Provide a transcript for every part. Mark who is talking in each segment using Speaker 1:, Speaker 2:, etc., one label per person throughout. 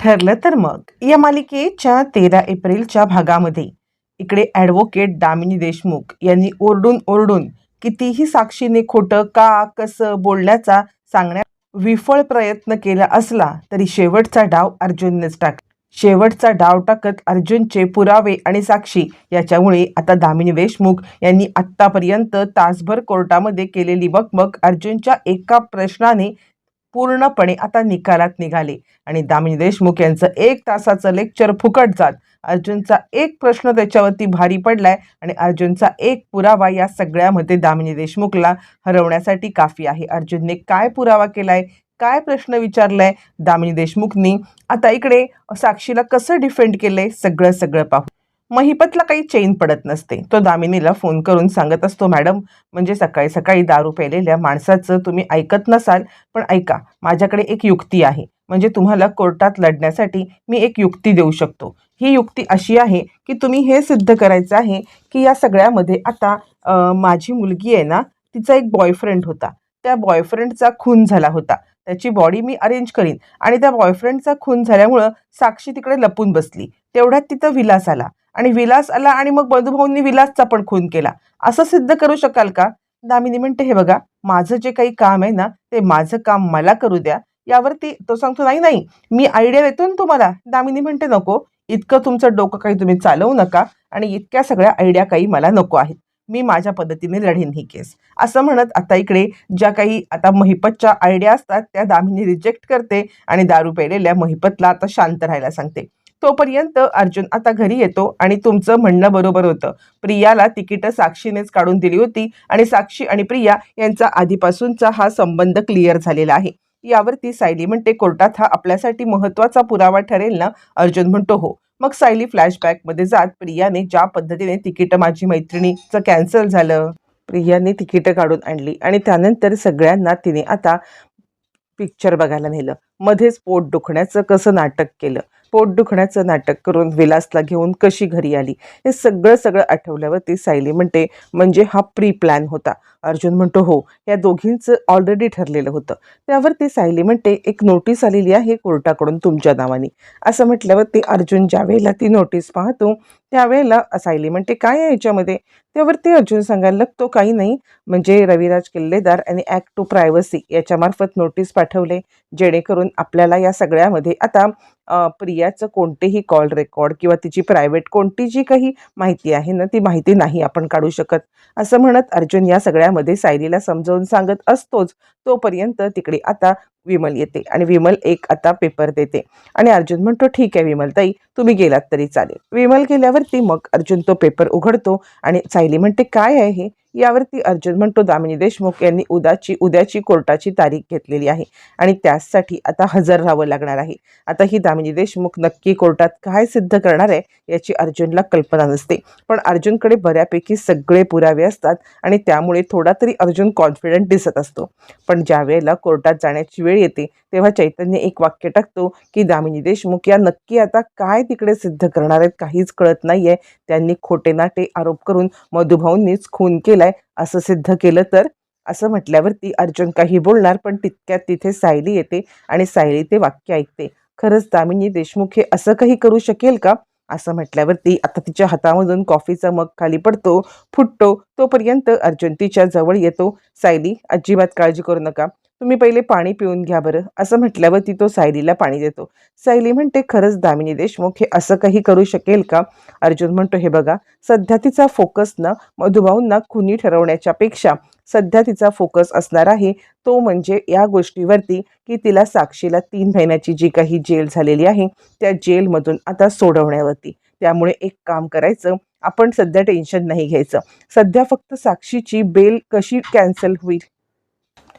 Speaker 1: ठरलं तर मग. या मालिकेच्या तेरा एप्रिलच्या भागामध्ये इकडे ॲडव्होकेट दामिनी देशमुख यांनी ओरडून ओरडून कितीही साक्षीने खोटं का कसं बोलण्याचा सांगण्या विफळ प्रयत्न केला असला तरी शेवटचा डाव अर्जुननेच टाकला. शेवटचा डाव टाकत अर्जुनचे पुरावे आणि साक्षी याच्यामुळे आता दामिनी देशमुख यांनी आत्तापर्यंत तासभर कोर्टामध्ये केलेली बकबक अर्जुनच्या एका प्रश्नाने पूर्णपणे आता निकालात निघाले. आणि दामिनी देशमुख यांचं एक तासाचं लेक्चर फुकट जात. अर्जुनचा एक प्रश्न त्याच्यावरती भारी पडलाय आणि अर्जुनचा एक पुरावा या सगळ्यामध्ये दामिनी देशमुखला हरवण्यासाठी काफी आहे. अर्जुनने काय पुरावा केलाय? काय प्रश्न विचारलाय? दामिनी देशमुखनी आता इकडे साक्षीला कसं डिफेंड केलंय? सगळं सगळं पाहू. महिपतला काही चेन पडत नसते. तो दामिनीला फोन करून सांगत असतो मॅडम म्हणजे सकाळी सकाळी दारू प्यायलेल्या माणसाचं तुम्ही ऐकत नसाल पण ऐका माझ्याकडे एक युक्ती आहे. म्हणजे तुम्हाला कोर्टात लढण्यासाठी मी एक युक्ती देऊ शकतो. ही युक्ती अशी आहे की तुम्ही हे सिद्ध करायचं आहे की या सगळ्यामध्ये आता माझी मुलगी आहे ना तिचा एक बॉयफ्रेंड होता. त्या बॉयफ्रेंडचा खून झाला होता. त्याची बॉडी मी अरेंज करीन. आणि त्या बॉयफ्रेंडचा खून झाल्यामुळं साक्षी तिकडे लपून बसली. तेवढ्यात तिथं विलास आला. आणि विलास आला आणि मग बंधुभाऊंनी विलासचा पण खून केला. असं सिद्ध करू शकाल का? दामिनी म्हणते हे बघा माझं जे काही काम आहे ना ते माझं काम मला करू द्या. यावरती तो सांगतो नाही नाही मी आयडिया देतो ना तुम्हाला. दामिनी म्हणते नको इतकं तुमचं डोकं काही तुम्ही चालवू नका आणि इतक्या सगळ्या आयडिया काही मला नको आहेत. मी माझ्या पद्धतीने लढीन ही केस. असं म्हणत आता इकडे ज्या काही आता महिपतच्या आयडिया असतात त्या दामिनी रिजेक्ट करते आणि दारू पेलेल्या महिपतला आता शांत राहायला सांगते. तोपर्यंत अर्जुन आता घरी येतो आणि तुमचं म्हणणं बरोबर होतं. प्रियाला तिकीटं साक्षीनेच काढून दिली होती आणि साक्षी आणि प्रिया यांचा आधीपासूनचा हा संबंध क्लिअर झालेला आहे. यावरती सायली म्हणते कोर्टात हा आपल्यासाठी महत्त्वाचा पुरावा ठरेल ना? अर्जुन म्हणतो हो. मग सायली फ्लॅशबॅकमध्ये जात प्रियाने ज्या पद्धतीने तिकीट माझी मैत्रिणीचं कॅन्सल झालं प्रियाने तिकीटं काढून आणली आणि त्यानंतर सगळ्यांना तिने आता पिक्चर बघायला नेलं. मध्येच पोट दुखण्याचं कसं नाटक केलं. पोट दुखण्याचं नाटक करून विलासला घेऊन कशी घरी आली हे सगळं सगळं आठवल्यावर ती सायली म्हणते म्हणजे हा प्री प्लॅन होता. अर्जुन म्हणतो हो. या दोघींचं ऑलरेडी ठरलेलं होतं. त्यावर ती सायली म्हणते एक नोटीस आलेली आहे कोर्टाकडून तुमच्या नावाने. असं म्हटल्यावर ती अर्जुन ज्या वेळेला ती नोटीस पाहतो त्यावेळेला सायली म्हणते काय आहे याच्यामध्ये? त्यावरती अर्जुन सांगायला लागतो काही नाही. म्हणजे रविराज किल्लेदार आणि ॲक्ट टू प्रायव्हसी याच्यामार्फत नोटीस पाठवले जेणेकरून आपल्याला या सगळ्यामध्ये आता प्रियाचं कोणतेही कॉल रेकॉर्ड किंवा तिची प्रायव्हेट कोणती जी काही माहिती आहे ना ती माहिती नाही आपण काढू शकत. असं म्हणत अर्जुन या सगळ्यामध्ये सायलीला समजावून सांगत असतोच. तोपर्यंत तिकडे आता विमल येते आणि विमल एक आता पेपर देते. आणि अर्जुन म्हणतो ठीक आहे विमलताई तुम्ही गेलात तरी चालेल. विमल गेल्यावरती मग अर्जुन तो पेपर उघडतो आणि सायली म्हणते काय आहे हे? यावरती अर्जुन म्हणतो दामिनी देशमुख यांनी उद्याची उद्याची कोर्टाची तारीख घेतलेली आहे आणि त्यासाठी आता हजर राहावं लागणार आहे. आता ही दामिनी देशमुख नक्की कोर्टात काय सिद्ध करणार आहे याची अर्जुनला कल्पना नसते. पण अर्जुनकडे बऱ्यापैकी सगळे पुरावे असतात आणि त्यामुळे थोडा तरी अर्जुन कॉन्फिडंट दिसत असतो. पण ज्या वेळेला कोर्टात जाण्याची वेळ वेळ येते तेव्हा चैतन्य एक वाक्य टाकतो की दामिनी देशमुख या नक्की आता काय तिकडे सिद्ध करणार आहेत काहीच कळत नाहीये. त्यांनी खोटे नाटे आरोप करून मधुभाऊंनीच खून केलाय असं सिद्ध केलं तर? असं म्हटल्यावरती अर्जुन काही बोलणार पण तितक्यात तिथे सायली येते आणि सायली ते वाक्य ऐकते. खरंच दामिनी देशमुख हे असं काही करू शकेल का? असं म्हटल्यावरती आता तिच्या हातामधून कॉफीचा मग खाली पडतो फुटतो तोपर्यंत अर्जुन तिच्या जवळ येतो. सायली अजिबात काळजी करू नका. तुम्ही पहिले पाणी पिऊन घ्या बरं. असं म्हटल्यावरती तो सायलीला पाणी देतो. सायली म्हणते खरंच दामिनी देशमुख हे असं काही करू शकेल का? अर्जुन म्हणतो हे बघा सध्या तिचा फोकस ना मधुभाऊंना खुनी ठरवण्याच्या पेक्षा सध्या तिचा फोकस असणार आहे. तो म्हणजे या गोष्टीवरती की तिला साक्षीला तीन महिन्याची जी काही जेल झालेली आहे त्या जेलमधून आता सोडवण्यावरती. त्यामुळे एक काम करायचं आपण सध्या टेन्शन नाही घ्यायचं. सध्या फक्त साक्षीची बेल कशी कॅन्सल होईल?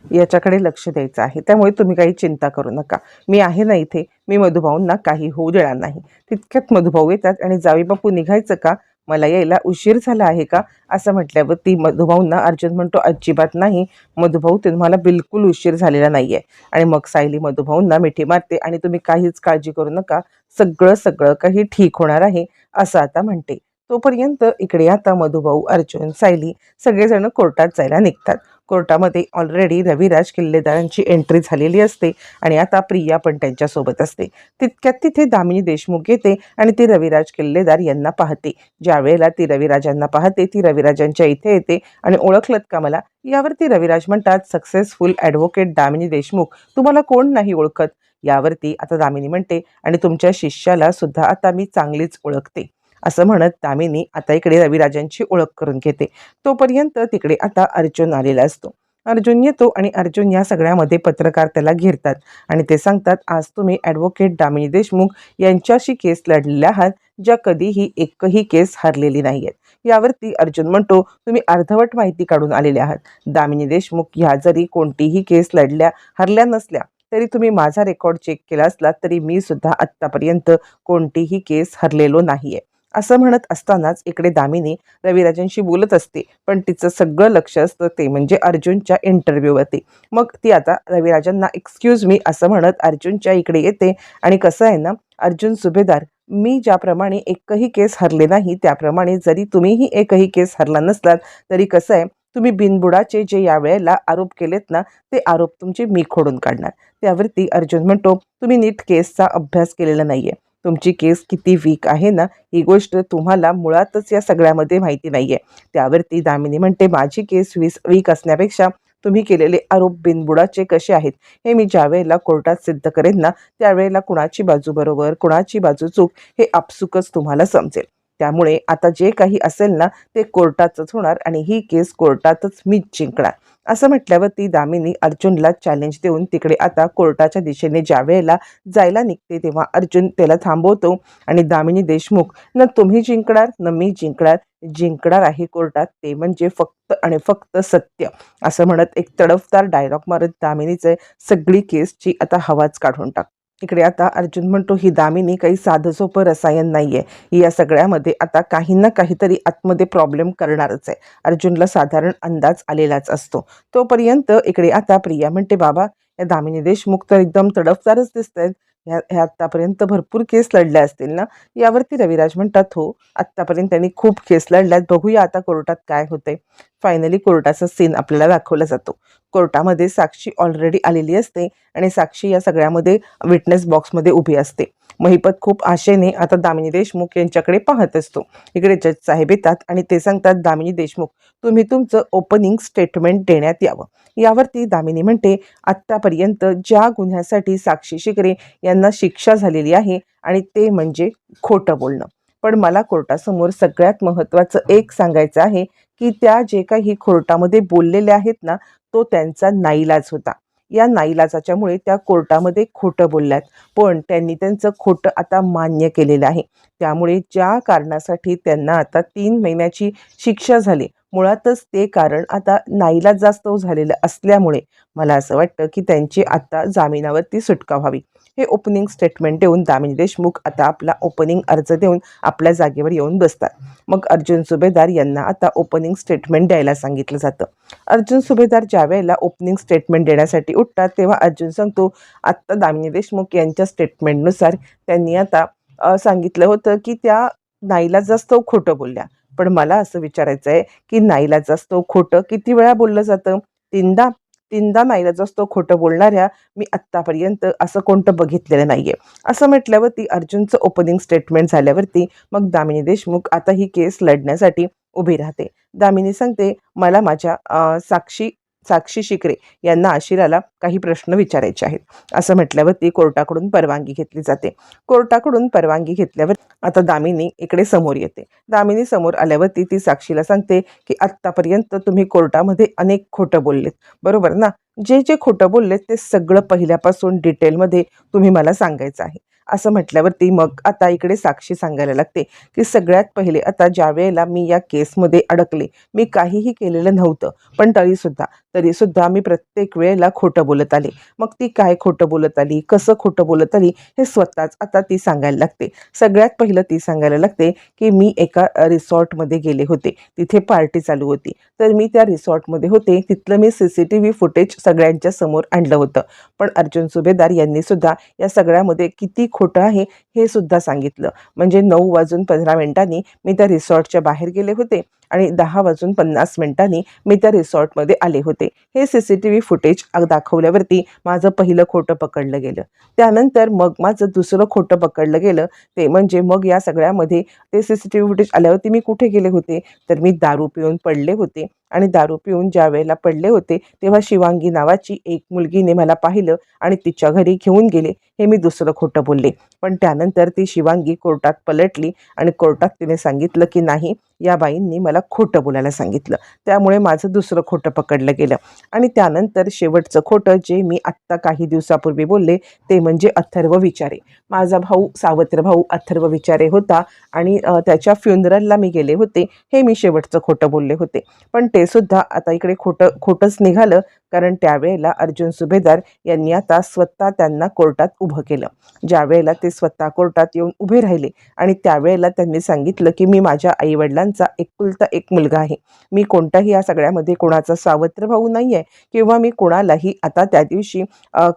Speaker 1: याच्याकडे लक्ष द्यायचं आहे. त्यामुळे तुम्ही काही चिंता करू नका. मी आहे ना इथे. मी मधुभाऊंना काही होऊ देणार नाही. तितक्यात मधुभाऊ येतात आणि जावी बापू निघायचं का? मला यायला उशीर झाला आहे का? असं म्हटल्यावर ती मधुभाऊंना अर्जुन म्हणतो अजिबात नाही. मधुभाऊ तुम्हाला बिलकुल उशीर झालेला नाही आहे आणि मग सायली मधुभाऊंना मिठी मारते आणि तुम्ही काहीच काळजी करू नका. सगळं सगळं काही ठीक होणार आहे असं आता म्हणते. तोपर्यंत इकडे आता मधुभाऊ अर्जुन सायली सगळेजण कोर्टात जायला निघतात. कोर्टामध्ये ऑलरेडी रविराज किल्लेदारांची एंट्री झालेली असते आणि आता प्रिया पण त्यांच्यासोबत असते. तितक्यात तिथे दामिनी देशमुख येते आणि ती रविराज किल्लेदार यांना पाहते. ज्या वेळेला ती रविराजांना पाहते ती रविराजांच्या इथे येते आणि ओळखलत का मला? यावरती रविराज म्हणतात सक्सेसफुल ॲडव्होकेट दामिनी देशमुख तुम्हाला कोण नाही ओळखत? यावरती आता दामिनी म्हणते आणि तुमच्या शिष्याला सुद्धा आता मी चांगलीच ओळखते. असं म्हणत दामिनी आता इकडे रविराजांची ओळख करून घेते. तोपर्यंत तिकडे आता अर्जुन आलेला असतो. अर्जुन येतो आणि अर्जुन या सगळ्यामध्ये पत्रकार त्याला घेरतात आणि ते सांगतात आज तुम्ही ॲडव्होकेट दामिनी देशमुख यांच्याशी केस लढलेल्या आहात ज्या कधीही एकही केस हरलेली नाही आहेत यावरती अर्जुन म्हणतो तुम्ही अर्धवट माहिती काढून आलेले आहात. दामिनी देशमुख ह्या जरी कोणतीही केस लढल्या हरल्या नसल्या तरी तुम्ही माझा रेकॉर्ड चेक केला असला तरी मी सुद्धा आत्तापर्यंत कोणतीही केस हरलेलो नाही आहे असं म्हणत असतानाच इकडे दामिनी रविराजांशी बोलत असते. पण तिचं सगळं लक्ष असतं ते म्हणजे अर्जुनच्या इंटरव्ह्यूवरती. मग ती आता रविराजांना एक्सक्यूज मी असं म्हणत अर्जुनच्या इकडे येते. आणि कसं आहे ना अर्जुन सुभेदार मी ज्याप्रमाणे एकही केस हरले नाही त्याप्रमाणे जरी तुम्हीही एकही केस हरला नसलात तरी कसं आहे तुम्ही बिनबुडाचे जे यावेळेला आरोप केलेत ना ते आरोप तुमचे मी खोडून काढणार. त्यावरती अर्जुन म्हणतो तुम्ही नीट केसचा अभ्यास केलेला नाही आहे तुमची केस किती वीक आहे ना ही गोष्ट तुम्हाला मुळातच या सगळ्यामध्ये माहिती नाही आहे त्यावरती दामिनी म्हणते माझी केस वीस वीक असण्यापेक्षा तुम्ही केलेले आरोप बिनबुडाचे कसे आहेत? हे मी ज्यावेळेला कोर्टात सिद्ध करेन ना त्यावेळेला कुणाची बाजू बरोबर कुणाची बाजू चूक हे आपसुकच तुम्हाला समजेल. त्यामुळे आता जे काही असेल ना ते कोर्टातच होणार आणि ही केस कोर्टातच मीच जिंकणार. असं म्हटल्यावर ती दामिनी अर्जुनला चॅलेंज देऊन तिकडे आता कोर्टाच्या दिशेने ज्या वेळेला जायला निघते तेव्हा अर्जुन त्याला थांबवतो आणि दामिनी देशमुख न तुम्ही जिंकणार न मी जिंकणार जिंकणार आहे कोर्टात ते म्हणजे फक्त आणि फक्त सत्य असं म्हणत एक तडफदार डायलॉग मारत दामिनीचे सगळी केसची आता हवाच काढून टाक इकडे आता अर्जुन म्हणतो ही दामिनी काही साधं सोपं रसायन नाही आहे या सगळ्यामध्ये आता काही ना काहीतरी आतमध्ये प्रॉब्लेम करणारच आहे. अर्जुनला साधारण अंदाज आलेलाच असतो. तोपर्यंत इकडे आता प्रिया म्हणते बाबा या दामिनी देशमुख तर एकदम तडफदारच दिसत आहेत ह्या ह्या आत्तापर्यंत भरपूर केस लढल्या असतील ना? यावरती रविराज म्हणतात हो आत्तापर्यंत त्यांनी खूप केस लढल्यात. बघूया आता कोर्टात काय होतंय. फायनली कोर्टाचा सीन आपल्याला दाखवला जातो. कोर्टामध्ये साक्षी ऑलरेडी आलेली असते आणि साक्षी या सगळ्यामध्ये विटनेस बॉक्समध्ये उभी असते. महिपत खूप आशेने आता दामिनी देशमुख यांच्याकडे पाहत असतो. इकडे जज साहेब येतात आणि ते सांगतात दामिनी देशमुख तुम्ही तुमचं ओपनिंग स्टेटमेंट देण्यात यावं. यावरती दामिनी म्हणते आत्तापर्यंत ज्या गुन्ह्यासाठी साक्षी शिकरे यांना शिक्षा झालेली आहे आणि ते म्हणजे खोटं बोलणं. पण मला कोर्टासमोर सगळ्यात महत्त्वाचं एक सांगायचं आहे की त्या जे काही कोर्टामध्ये बोललेल्या आहेत ना तो त्यांचा नाईलाज होता. या नाईलाजाच्यामुळे त्या कोर्टामध्ये खोटं बोलल्यात. पण त्यांनी त्यांचं खोटं आता मान्य केलेलं आहे. त्यामुळे ज्या कारणासाठी त्यांना आता तीन महिन्याची शिक्षा झाली मुळातच ते कारण आता नाईला जास्त झालेलं असल्यामुळे मला असं वाटतं की त्यांची आता जामिनावरती सुटका व्हावी. हे ओपनिंग स्टेटमेंट देऊन दामिनी देशमुख आता आपला ओपनिंग अर्ज देऊन आपल्या जागेवर येऊन बसतात. मग अर्जुन सुभेदार यांना आता ओपनिंग स्टेटमेंट द्यायला सांगितलं जातं. अर्जुन सुभेदार ज्या वेळेला ओपनिंग स्टेटमेंट देण्यासाठी उठतात तेव्हा अर्जुन सांगतो आत्ता दामिनी देशमुख यांच्या स्टेटमेंटनुसार त्यांनी आता सांगितलं होतं की त्या नाईला जास्त खोटं बोलल्या. पण मला असं विचारायचं आहे की नाईलाज असतो खोटं किती वेळा बोललं जातं? तीनदा तीनदा नाईलाज असतो खोटं बोलणाऱ्या मी आत्तापर्यंत असं कोणतं बघितलेलं नाहीये. असं म्हटल्यावरती अर्जुनचं ओपनिंग स्टेटमेंट झाल्यावरती मग दामिनी देशमुख आता ही केस लढण्यासाठी उभी राहते. दामिनी सांगते मला माझ्या साक्षी साक्षी शिकरे यांना आशिराला काही प्रश्न विचारायचे आहेत. असं म्हटल्यावरती कोर्टाकडून परवानगी घेतली जाते. कोर्टाकडून परवानगी घेतल्यावर आता दामिनी इकडे समोर येते. दामिनी समोर आल्यावरती ती साक्षीला सांगते की आत्तापर्यंत तुम्ही कोर्टामध्ये अनेक खोटं बोललेत. बरोबर ना? जे जे खोटं बोललेत ते सगळं पहिल्यापासून डिटेलमध्ये तुम्ही मला सांगायचं आहे. असं म्हटल्यावरती मग आता इकडे साक्षी सांगायला लागते की सगळ्यात पहिले आता ज्यावेळेला मी या केसमध्ये अडकले मी काहीही केलेलं नव्हतं पण तरीसुद्धा तरीसुद्धा मी प्रत्येक वेळेला खोटं बोलत आले. मग ती काय खोटं बोलत आली कसं खोटं बोलत आली हे स्वतःच आता ती सांगायला लागते. सगळ्यात पहिलं ती सांगायला लागते की मी एका रिसॉर्टमध्ये गेले होते तिथे पार्टी चालू होती. तर मी त्या रिसॉर्टमध्ये होते तिथलं मी C C T V footage सगळ्यांच्या समोर आणलं होतं. पण अर्जुन सुभेदार यांनी सुद्धा या सगळ्यामध्ये किती खोटं आहे हे सुद्धा सांगितलं. म्हणजे नऊ वाजून पंधरा मिनिटांनी मी त्या रिसॉर्टच्या बाहेर गेले होते आणि दहा वाजून पन्नास मिनिटांनी मी त्या रिसॉर्टमध्ये आले होते. हे C C T V footage दाखवल्यावरती माझं पहिलं खोटं पकडलं गेलं. त्यानंतर मग माझं दुसरं खोटं पकडलं गेलं. ते म्हणजे मग या सगळ्यामध्ये ते C C T V footage आल्यावरती मी कुठे गेले होते? तर मी दारू पिऊन पडले होते. आणि दारू पिऊन ज्या वेळेला पडले होते तेव्हा शिवांगी नावाची एक मुलगीने मला पाहिलं आणि तिच्या घरी घेऊन गेले. हे मी दुसरं खोटं बोलले. पण त्यानंतर ती शिवांगी कोर्टात पलटली आणि कोर्टात तिने सांगितलं की नाही या बाईंनी मला खोटं बोलायला सांगितलं. त्यामुळे माझं दुसरं खोटं पकडलं गेलं. आणि त्यानंतर शेवटचं खोटं जे मी आत्ता काही दिवसापूर्वी बोलले ते म्हणजे अथर्व विचारे. माझा भाऊ सावत्र भाऊ अथर्व विचारे होता आणि त्याच्या फ्युनरलला मी गेले होते हे मी शेवटचं खोटं बोलले होते. पण ते सुद्धा आता इकडे खोटं खोटंच निघालं कारण त्यावेळेला अर्जुन सुभेदार यांनी आता स्वतः त्यांना कोर्टात उभं केलं. ज्यावेळेला ते स्वतः कोर्टात येऊन उभे राहिले आणि त्यावेळेला त्यांनी सांगितलं की मी माझ्या आईवडिलांचा एकुलता एक मुलगा आहे. मी कोणताही या सगळ्यामध्ये कोणाचा सावत्र भाऊ नाही आहे किंवा मी कोणालाही आता त्या दिवशी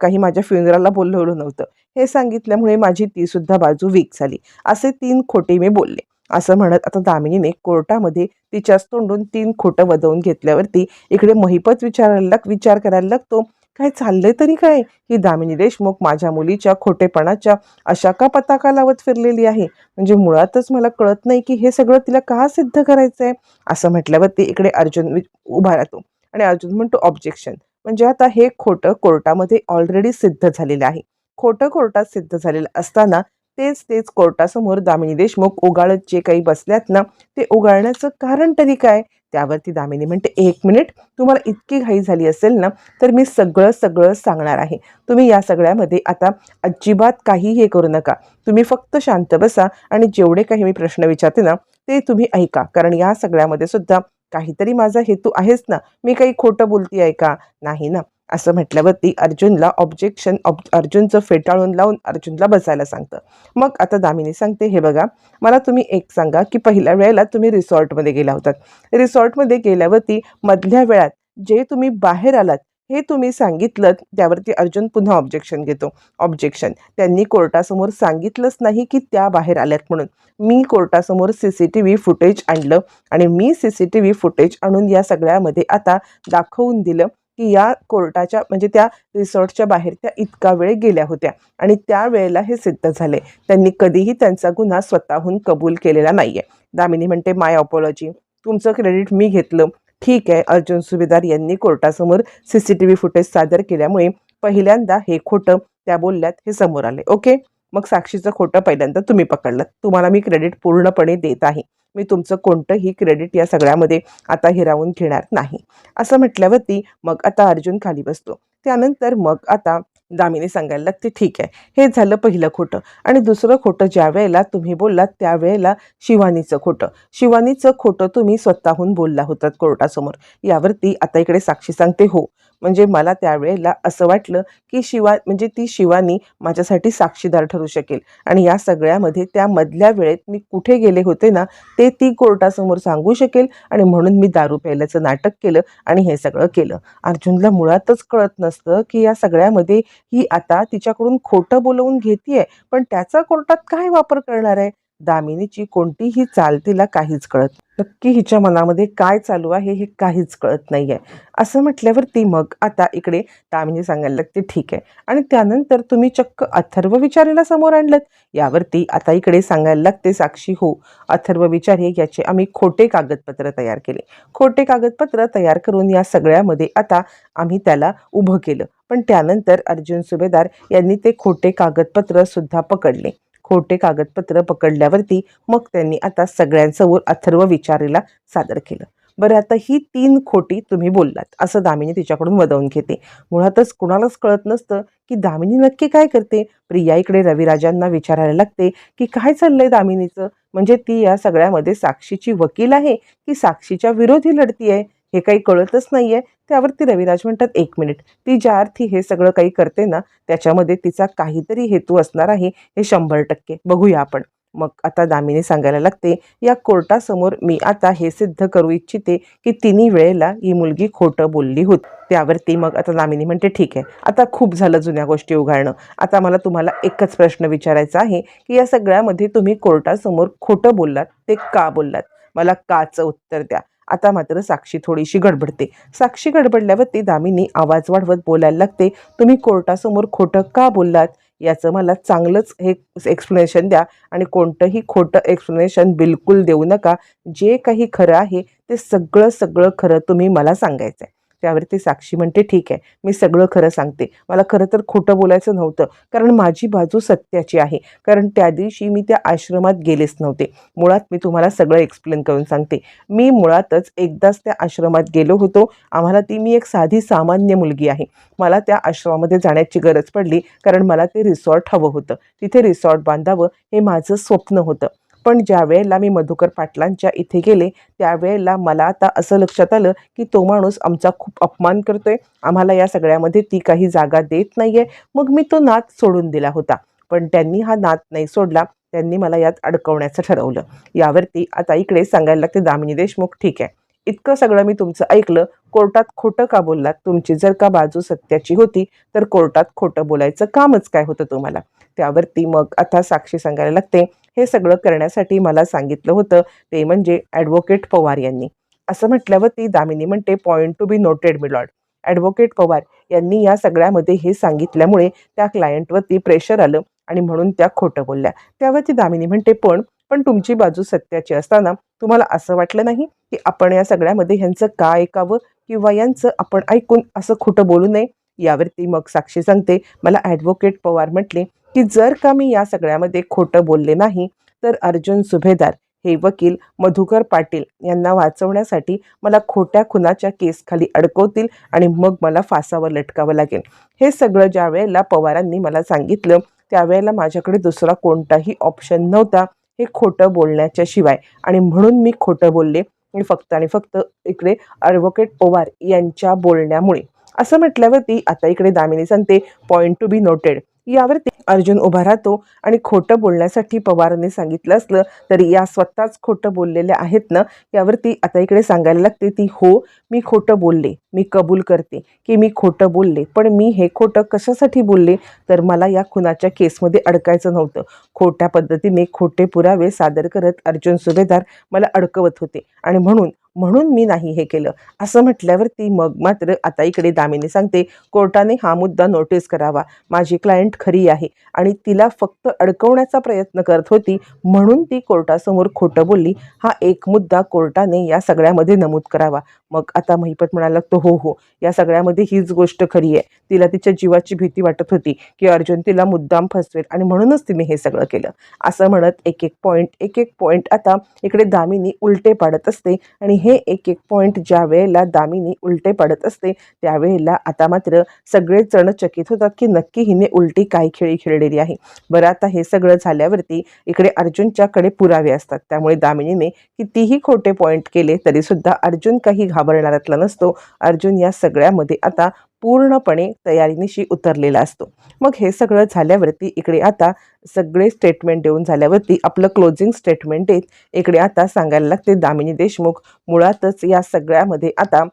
Speaker 1: काही माझ्या फ्युनरला बोलवलं नव्हतं. हे सांगितल्यामुळे माझी ती सुद्धा बाजू वीक झाली. असे तीन खोटे मी बोलले. असं म्हणत आता दामिनीने कोर्टामध्ये तिच्याच तोंडून तीन खोटं वदवून घेतल्यावरती इकडे महिपत विचारायला विचार करायला लागतो. काय चाललंय तरी काय? ही दामिनी देशमुख माझ्या मुलीच्या खोटेपणाच्या अशा का पताका लावत फिरलेली आहे. म्हणजे मुळातच मला कळत नाही की हे सगळं तिला का सिद्ध करायचं आहे असं म्हटल्यावरती इकडे अर्जुन वि- उभा राहतो आणि अर्जुन म्हणतो ऑब्जेक्शन म्हणजे आता हे खोटं कोर्टामध्ये ऑलरेडी सिद्ध झालेलं आहे. खोटं कोर्टात सिद्ध झालेलं असताना तेच तेच कोर्टासमोर दामिनी देशमुख उगाळत जे काही बसल्यात ना ते उगाळण्याचं कारण तरी काय? त्यावरती दामिनी म्हणते एक मिनिट तुम्हाला इतकी घाई झाली असेल ना तर मी सगळं सगळं सांगणार आहे. तुम्ही या सगळ्यामध्ये आता अजिबात काही हे करू नका. तुम्ही फक्त शांत बसा आणि जेवढे काही मी प्रश्न विचारते ना ते तुम्ही ऐका. कारण या सगळ्यामध्ये सुद्धा काहीतरी माझा हेतू आहेच ना. मी काही खोटं बोलती आहे का? नाही ना. असं म्हटल्यावरती अर्जुनला ऑब्जेक्शन ऑब अर्जुनचं फेटाळून लावून अर्जुनला बसायला सांगतं. मग आता दामिनी सांगते हे बघा मला तुम्ही एक सांगा की पहिल्या वेळेला तुम्ही रिसॉर्टमध्ये गेला होतात रिसॉर्टमध्ये गेल्यावरती मधल्या वेळात जे तुम्ही बाहेर आलात हे तुम्ही सांगितलं त्यावरती अर्जुन पुन्हा ऑब्जेक्शन घेतो. ऑब्जेक्शन त्यांनी कोर्टासमोर सांगितलंच नाही की त्या बाहेर आल्यात म्हणून. मी कोर्टासमोर C C T V footage आणलं आणि मी C C T V footage आणून या सगळ्यामध्ये आता दाखवून दिलं. की या कोर्टाच्या म्हणजे त्या रिसॉर्टच्या बाहेर त्या इतका वेळ गेल्या होत्या. आणि त्या वेळेला हे सिद्ध झाले. त्यांनी कधीही त्यांचा गुन्हा स्वतःहून कबूल केलेला नाही आहे दामिनी म्हणते माय ऑपॉलॉजी तुमचं क्रेडिट मी घेतलं. ठीक आहे अर्जुन सुभेदार यांनी कोर्टासमोर C C T V footage सादर केल्यामुळे पहिल्यांदा हे खोटं त्या बोलल्यात हे समोर आले. ओके? मग साक्षीचं खोटं पहिल्यांदा तुम्ही पकडलं. तुम्हाला मी क्रेडिट पूर्णपणे देत आहे. मी तुमचं कोणतंही क्रेडिट या सगळ्यामध्ये आता हिरावून घेणार नाही. असं म्हटल्यावरती मग आता अर्जुन खाली बसतो. त्यानंतर मग आता दामिनी सांगायला लागते ठीक आहे. हे झालं पहिलं खोटं. आणि दुसरं खोटं ज्या वेळेला तुम्ही बोललात त्यावेळेला शिवानीचं खोटं. शिवानीचं खोटं तुम्ही स्वतःहून बोलला होतात कोर्टासमोर. यावरती आता इकडे साक्षी सांगते हो म्हणजे मला त्यावेळेला असं वाटलं की शिवा म्हणजे ती शिवानी माझ्यासाठी साक्षीदार ठरू शकेल आणि या सगळ्यामध्ये त्या मधल्या वेळेत मी कुठे गेले होते ना ते ती कोर्टासमोर सांगू शकेल आणि म्हणून मी दारू प्यायल्याचं नाटक केलं आणि हे सगळं केलं अर्जुनला मुळातच कळत नसतं की या सगळ्यामध्ये ही आता तिच्याकडून खोटं बोलवून घेतीये पण त्याचा कोर्टात काय वापर करणार आहे दामिनीची कोणतीही चाल तिला काहीच कळत नाही. नक्की हिच्या मनामध्ये काय चालू आहे हे काहीच कळत नाही आहे असं म्हटल्यावर ती मग आता इकडे तामिनी सांगायला लागते ठीक आहे. आणि त्यानंतर तुम्ही चक्क अथर्व विचारेला समोर आणलं यावरती आता इकडे सांगायला लागते साक्षी हो अथर्व विचारे याचे आम्ही खोटे कागदपत्र तयार केले. खोटे कागदपत्र तयार करून या सगळ्यामध्ये आता आम्ही त्याला उभं केलं. पण त्यानंतर अर्जुन सुभेदार यांनी ते खोटे कागदपत्र सुद्धा पकडले. खोटे कागदपत्र पकडल्यावरती मग त्यांनी आता सगळ्यांसमोर अथर्व विचारेला सादर केलं. बरं आता ही तीन खोटी तुम्ही बोललात असं दामिनी तिच्याकडून वदवून घेते. मुळातच कुणालाच कळत नसतं की दामिनी नक्की काय करते. प्रिया इकडे रविराजांना विचारायला लागते की काय चाललंय दामिनीचं? म्हणजे ती या सगळ्यामध्ये साक्षीची वकील आहे की साक्षीच्या विरोधी लढती आहे हे काही कळतच नाहीये. त्यावरती रविराज म्हणतात एक मिनिट. ती ज्या अर्थी हे सगळं काही करते ना त्याच्यामध्ये तिचा काहीतरी हेतू असणार आहे हे शंभर टक्के. बघूया आपण. मग आता दामिनी सांगायला लागते या कोर्टासमोर मी आता हे सिद्ध करू इच्छिते की तिन्ही वेळेला ही मुलगी खोटं बोलली होती. त्यावरती मग आता दामिनी म्हणते ठीक आहे. आता खूप झालं जुन्या गोष्टी उघडणं. आता मला तुम्हाला एकच प्रश्न विचारायचा आहे की या सगळ्यामध्ये तुम्ही कोर्टासमोर खोटं बोललात ते का बोललात? मला काचं उत्तर द्या. आता मात्र साक्षी थोडीशी गडबडते. साक्षी गडबडल्यावरती दामिनी आवाज वाढवत बोलायला लागते तुम्ही कोर्टासमोर खोटं का बोललात? याचं मला चांगलंच हे एक्सप्लेनेशन द्या आणि कोणतंही खोटं एक्सप्लेनेशन बिलकुल देऊ नका. जे काही खरं आहे ते सगळं सगळं खरं तुम्ही मला सांगायचं आहे त्यावरती साक्षी म्हणते ठीक आहे मी सगळं खरं सांगते. मला खरं तर खोटं बोलायचं नव्हतं. कारण माझी बाजू सत्याची आहे. कारण त्या दिवशी मी त्या आश्रमात गेलेच नव्हते. मुळात मी तुम्हाला सगळं एक्सप्लेन करून सांगते. मी मुळातच एकदाच त्या आश्रमात गेलो होतो. आम्हाला ती मी एक साधी सामान्य मुलगी आहे. मला त्या आश्रमामध्ये जाण्याची गरज पडली. कारण मला ते रिसॉर्ट हवं होतं. तिथे रिसॉर्ट बांधावं हे माझं स्वप्न होतं. पण ज्या वेळेला मी मधुकर पाटलांच्या इथे गेले त्यावेळेला मला आता असं लक्षात आलं की तो माणूस आमचा खूप अपमान करतोय. आम्हाला या सगळ्यामध्ये ती काही जागा देत नाही आहे मग मी तो नाद सोडून दिला होता. पण त्यांनी हा नाद नाही सोडला. त्यांनी मला यात अडकवण्याचं ठरवलं. यावरती आता इकडे सांगायला लागते दामिनी देशमुख. ठीक आहे. इतकं सगळं मी तुमचं ऐकलं. कोर्टात खोटं का बोललात तुमची? जर का बाजू सत्याची होती तर कोर्टात खोटं बोलायचं कामच काय होतं तुम्हाला? त्यावरती मग आता साक्षी सांगायला लागते. हे सगळं करण्यासाठी मला सांगितलं होतं ते म्हणजे ॲडव्होकेट पवार यांनी. असं म्हटल्यावरती दामिनी म्हणते point to be noted milord advocate Pawar यांनी या सगळ्यामध्ये हे सांगितल्यामुळे त्या क्लायंटवरती प्रेशर आलं आणि म्हणून त्या खोटं बोलल्या. त्यावरती दामिनी म्हणते पण पण तुमची बाजू सत्याची असताना तुम्हाला असं वाटलं नाही की आपण या सगळ्यामध्ये ह्यांचं का ऐकावं किंवा यांचं आपण ऐकून असं खोटं बोलू नये? यावरती मग साक्षी सांगते. मला ॲडव्होकेट पवार म्हटले की जर का मी या सगळ्यामध्ये खोटं बोलले नाही तर अर्जुन सुभेदार हे वकील मधुकर पाटील यांना वाचवण्यासाठी मला खोट्या खुनाच्या केसखाली अडकवतील आणि मग मला फासावर लटकावं लागेल. हे सगळं ज्या वेळेला पवारांनी मला सांगितलं त्यावेळेला माझ्याकडे दुसरा कोणताही ऑप्शन नव्हता. हे खोटं बोलण्याच्या शिवाय आणि म्हणून मी खोटं बोलले मी फक्त आणि फक्त इकडे ॲडव्होकेट पवार यांच्या बोलण्यामुळे. असं म्हटल्यावरती आता इकडे दामिनी सांगते पॉईंट टू बी नोटेड यावरती अर्जुन उभा राहतो आणि खोटं बोलण्यासाठी पवारांनी सांगितलं असलं तरी या स्वतःच खोटं बोललेल्या आहेत ना यावरती आता इकडे सांगायला लागते ती हो मी खोटं बोलले मी कबूल करते की मी खोटं बोलले पण मी हे खोटं कशासाठी बोलले? तर मला या खुनाच्या केसमध्ये अडकायचं नव्हतं. खोट्या पद्धतीने खोटे पुरावे सादर करत अर्जुन सुभेदार मला अडकवत होते आणि म्हणून म्हणून मी नाही हे केलं. असं म्हटल्यावरती मग मात्र आता इकडे दामिनी सांगते कोर्टाने हा मुद्दा नोटीस करावा. माझी क्लायंट खरी आहे आणि तिला फक्त अडकवण्याचा प्रयत्न करत होती म्हणून ती कोर्टासमोर खोटं बोलली. हा एक मुद्दा कोर्टाने या सगळ्यामध्ये नमूद करावा. मग आता महिपत म्हणायला लागतो हो हो. या सगळ्यामध्ये हीच गोष्ट खरी आहे. तिला तिच्या जीवाची भीती वाटत होती की अर्जुन तिला मुद्दाम फसवेल आणि म्हणूनच तिने हे सगळं केलं. असं म्हणत एक एक पॉईंट एक एक पॉईंट आता इकडे दामिनी उलटे पाडत असते आणि हे एक एक पॉईंट ज्या वेळेला दामिनी उलटे पडत असते त्यावेळेला आता मात्र सगळेच जण चकित होतात की नक्की हिने उलटी काय खेळी खेळलेली आहे. बरं आता हे सगळं झाल्यावरती इकडे अर्जुनच्याकडे पुरावे असतात. त्यामुळे दामिनीने कितीही खोटे पॉईंट केले तरीसुद्धा अर्जुन काही घाबरणारातला नसतो. अर्जुन या सगळ्यामध्ये आता पूर्णपणे तयारीनिशी उतरलेला असतो. मग हे सगळं झाल्यावरती इकडे आता सगळे स्टेटमेंट देऊन झाल्यावरती आपलं क्लोजिंग स्टेटमेंट देत इकडे आता सांगायला लागते दामिनी देशमुख मुळातच या सगळ्यामध्ये आता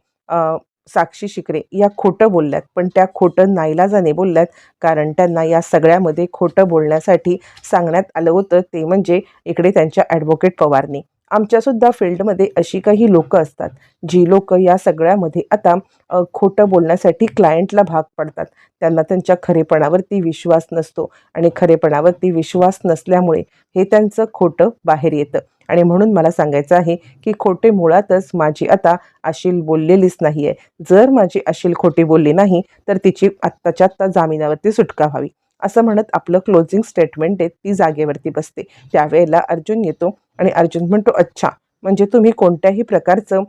Speaker 1: साक्षी शिकरे या खोटं बोलल्यात. पण त्या खोटं नाईलाजाने बोलल्यात. कारण त्यांना या सगळ्यामध्ये खोटं बोलण्यासाठी सांगण्यात आलं होतं. ते म्हणजे इकडे त्यांच्या ॲडव्होकेट पवारनी. आमच्यासुद्धा फील्डमध्ये अशी काही लोकं असतात जी लोकं या सगळ्यामध्ये आता खोटं बोलण्यासाठी क्लायंटला भाग पडतात. त्यांना त्यांच्या खरेपणावरती विश्वास नसतो आणि खरेपणावरती विश्वास नसल्यामुळे हे त्यांचं खोटं बाहेर येतं. आणि म्हणून मला सांगायचं आहे की खोटे मुळातच माझी आता अशील बोललेलीच नाही आहे जर माझी अशील खोटी बोलली नाही तर तिची आत्ताच्या आत्ता जामिनावरती सुटका व्हावी. असं म्हणत आपलं क्लोजिंग स्टेटमेंट देत ती जागेवरती बसते. त्यावेळेला अर्जुन येतो आणि अर्जुन म्हणतो अच्छा म्हणजे तुम्ही कोणत्याही प्रकारचं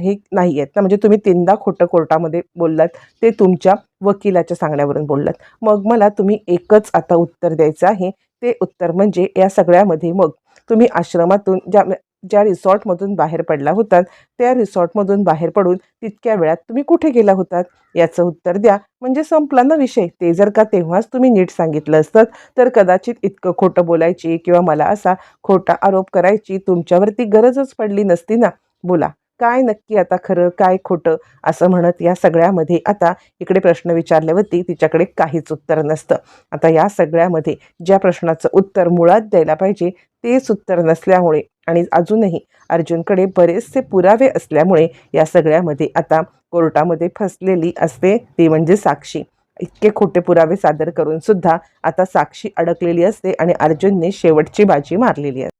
Speaker 1: हे नाही आहेत ना म्हणजे तुम्ही तीनदा खोटं कोर्टामध्ये बोललात ते तुमच्या वकिलाच्या सांगण्यावरून बोललात. मग मला तुम्ही एकच आता उत्तर द्यायचं आहे. ते उत्तर म्हणजे या सगळ्यामध्ये मग तुम्ही आश्रमातून ज्या ज्या रिसॉर्टमधून बाहेर पडला होतात त्या रिसॉर्टमधून बाहेर पडून तितक्या वेळात तुम्ही कुठे गेला होतात? याचं उत्तर द्या. म्हणजे संपला ना विषय. ते जर का तेव्हाच तुम्ही नीट सांगितलं असतं तर कदाचित इतकं खोटं बोलायची किंवा मला असा खोटा आरोप करायची तुमच्यावरती गरजच पडली नसती ना? बोला. काय नक्की आता खरं काय खोटं असं म्हणत या सगळ्यामध्ये आता इकडे प्रश्न विचारल्यावरती तिच्याकडे काहीच उत्तर नसतं. आता या सगळ्यामध्ये ज्या प्रश्नाचं उत्तर मुळात द्यायला पाहिजे तेच उत्तर नसल्यामुळे आणि अजूनही अर्जुनकडे बरेचसे पुरावे असल्यामुळे या सगळ्यामध्ये आता कोर्टामध्ये फसलेली असते ती म्हणजे साक्षी. इतके खोटे पुरावे सादर करून सुद्धा आता साक्षी अडकलेली असते आणि अर्जुनने शेवटची बाजी मारलेली असते.